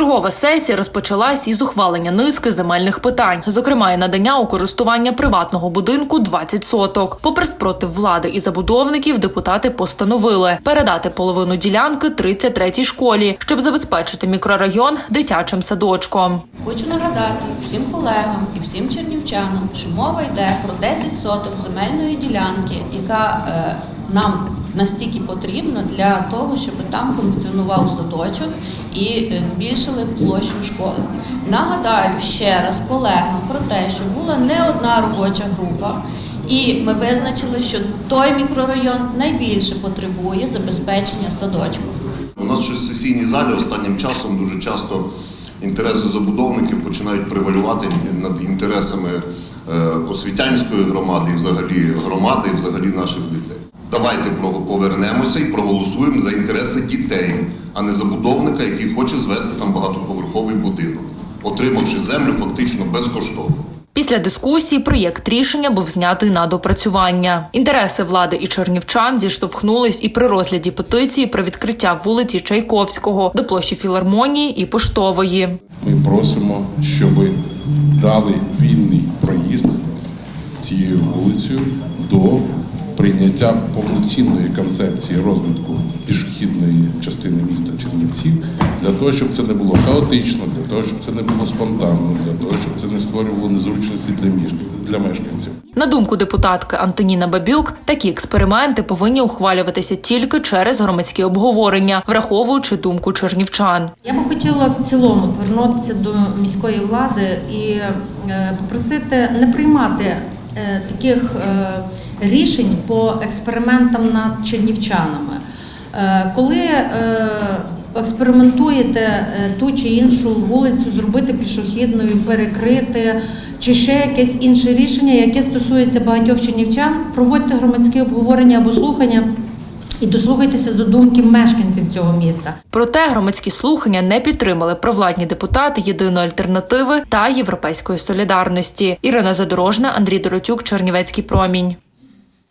Чергова сесія розпочалась із ухвалення низки земельних питань, зокрема і надання у користування приватного будинку 20 соток. Попри спротив влади і забудовників, депутати постановили передати половину ділянки 33-й школі, щоб забезпечити мікрорайон дитячим садочком. Хочу нагадати всім колегам і всім чернівчанам, що мова йде про 10 соток земельної ділянки, яка е, нам настільки потрібна для того, щоб там функціонував садочок і е, збільшили площу школи. Нагадаю ще раз колегам про те, що була не одна робоча група. І ми визначили, що той мікрорайон найбільше потребує забезпечення садочку. У нас щось в сесійній залі останнім часом дуже часто інтереси забудовників починають превалювати над інтересами освітянської громади, і взагалі громади, і взагалі наших дітей. Давайте повернемося і проголосуємо за інтереси дітей, а не забудовника, який хоче звести там багатоповерховий будинок, отримавши землю фактично безкоштовно. Після дискусії проєкт рішення був знятий на допрацювання. Інтереси влади і чернівчан зіштовхнулись і при розгляді петиції про відкриття вулиці Чайковського до площі філармонії і поштової. Ми просимо, щоб дали вільний проїзд цією вулицею до прийняття повноцінної концепції розвитку пішохідної частини міста Чернівців, для того, щоб це не було хаотично, для того, щоб це не було спонтанно, для того, щоб це не створювало незручності для між- для мешканців. На думку депутатки Антоніна Бабюк, такі експерименти повинні ухвалюватися тільки через громадські обговорення, враховуючи думку чернівчан. Я би хотіла в цілому звернутися до міської влади і е, попросити не приймати е, таких е, рішень по експериментам над чернівчанами. Е, Коли е, експериментуєте е, ту чи іншу вулицю, зробити пішохідною, перекрити, чи ще якесь інше рішення, яке стосується багатьох чернівчан, проводьте громадські обговорення або слухання і дослухайтеся до думки мешканців цього міста. Проте громадські слухання не підтримали провладні депутати єдиної альтернативи та європейської солідарності. Ірина Задорожна, Андрій Доротюк, Чернівецький промінь.